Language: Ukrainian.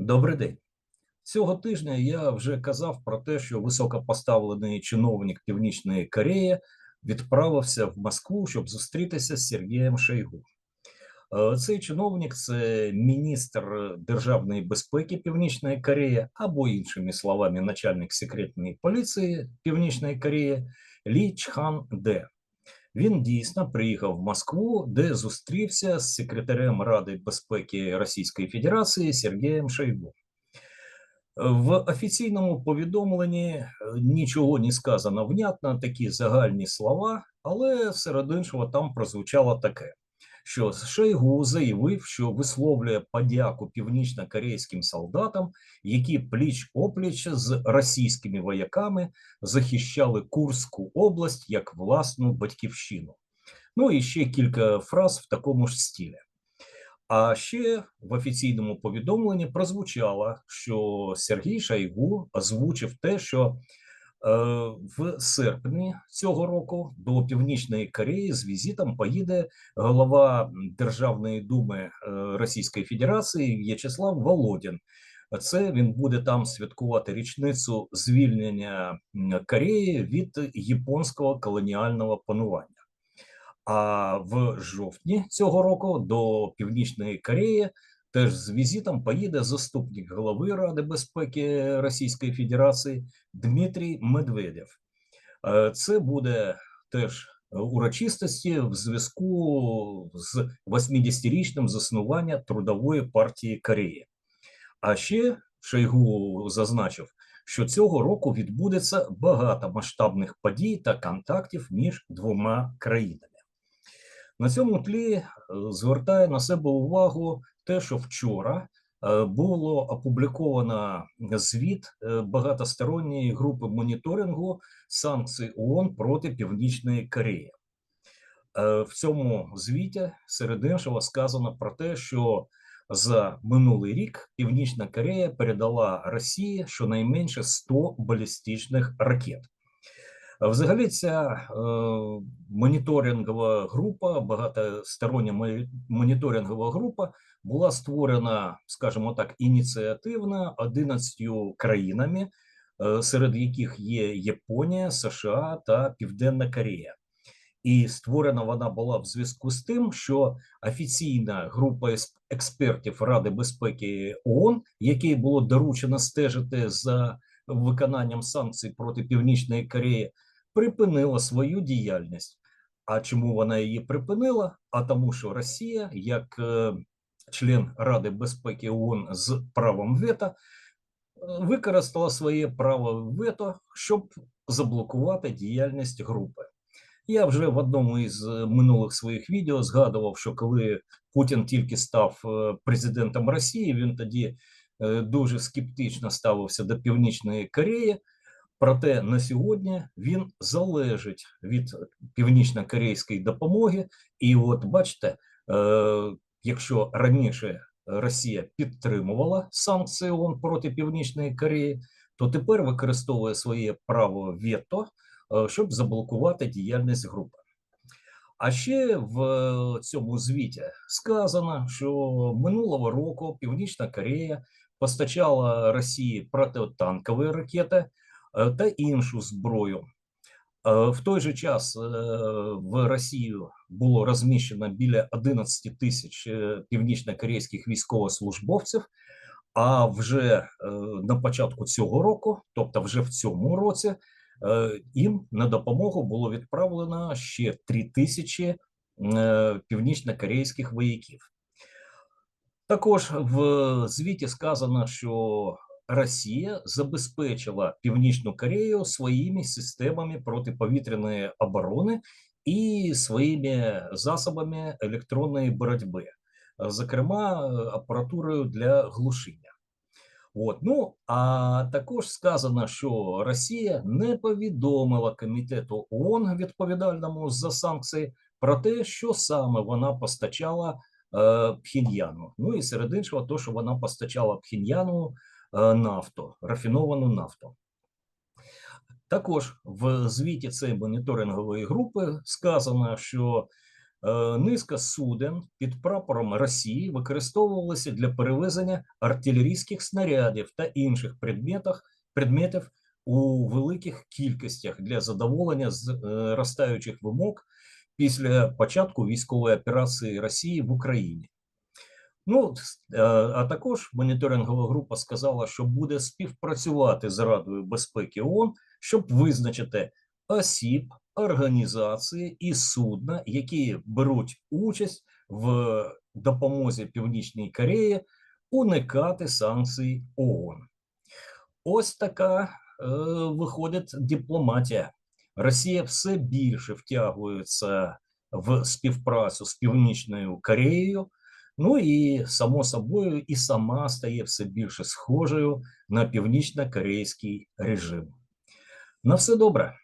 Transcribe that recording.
Добрий день. Цього тижня я вже казав про те, що високопоставлений чиновник Північної Кореї відправився в Москву, щоб зустрітися з Сергієм Шойгу. Е, Цей чиновник це міністр державної безпеки Північної Кореї, або іншими словами, начальник секретної поліції Північної Кореї Лі Чхан Де. Він дійсно приїхав в Москву, де зустрівся з секретарем Ради безпеки Російської Федерації Сергієм Шойгу. В офіційному повідомленні е, нічого не сказано внятно, такі загальні слова, але серед іншого там прозвучало таке, що Шойгу заявив, що висловлює подяку північно-корейським солдатам, які пліч опліч з російськими вояками захищали Курську область як власну батьківщину. Ну і ще кілька фраз в такому ж стилі. А ще в офіційному повідомленні прозвучало, що Сергій Шойгу озвучив те, що в серпні цього року до Північної Кореї з візитом поїде голова Державної думи е, Російської Федерації В'ячеслав Володін. Це він буде там святкувати річницю звільнення Кореї від японського колоніального панування. А в жовтні цього року до Північної Кореї теж з візитом поїде заступник голови Ради безпеки Російської Федерації Дмитрій Медведєв. Е, Це буде теж урочистості в зв'язку з 80-річним заснування Трудової партії Кореї. А ще Шойгу зазначив, що цього року відбудеться багато масштабних подій та контактів між двома країнами. На цьому тлі е, звертає на себе увагу те, що вчора е, було опубліковано звіт е, багатосторонньої групи моніторингу санкцій ООН проти Північної Кореї. Е, В цьому звіті серед іншого сказано про те, що за минулий рік Північна Корея передала Росії щонайменше 100 балістичних ракет. Взагалі, ця е, моніторингова група, багатостороння моні- моніторингова група була створена, скажімо так, ініціативно 11 країнами, е, серед яких є Японія, США та Південна Корея. І створена вона була в зв'язку з тим, що офіційна група експертів Ради безпеки ООН, якій було доручено стежити за виконанням санкцій проти Північної Кореї, припинила свою діяльність. А чому вона її припинила? А тому, що Росія, як е, член Ради безпеки ООН з правом вето, е, використала своє право вето, щоб заблокувати діяльність групи. Я вже в одному із е, минулих своїх відео згадував, що коли Путін тільки став президентом Росії, він тоді дуже скептично ставився до Північної Кореї. Проте на сьогодні він залежить від північно-корейської допомоги. І от бачите, е, якщо раніше Росія підтримувала санкції ООН проти Північної Кореї, то тепер використовує своє право вето, е, щоб заблокувати діяльність групи. А ще в цьому звіті сказано, що минулого року Північна Корея постачала Росії протитанкові ракети та іншу зброю. Е, В той же час е, в Росію було розміщено біля 11 тисяч е, північно-корейських військовослужбовців. А вже е, на початку цього року, тобто вже в цьому році, е, їм на допомогу було відправлено ще 3 тисячі е, північно-корейських вояків. Також в звіті сказано, що Росія забезпечила Північну Корею своїми системами протиповітряної оборони і своїми засобами електронної боротьби, зокрема е, апаратурою для глушіння. От. Ну, а також сказано, що Росія не повідомила комітету ООН, відповідальному за санкції, про те, що саме вона постачала е, Пхеньяну. Ну і серед іншого, то, що вона постачала Пхеньяну е, нафту, рафіновану нафту. Також в звіті цієї моніторингової групи сказано, що е, низка суден під прапором Росії використовувалися для перевезення артилерійських снарядів та інших предметів, предметів у великих кількостях для задоволення зростаючих вимог після початку військової операції Росії в Україні. Ну, е, а також моніторингова група сказала, що буде співпрацювати з Радою безпеки ООН, щоб визначити осіб, організації і судна, які беруть участь в допомозі Північній Кореї уникати санкцій ООН. Ось така е, виходить дипломатія. Росія все більше втягується в співпрацю з Північною Кореєю. Ну і само собою, і сама стає все більше схожою на північно-корейський режим. На все добре.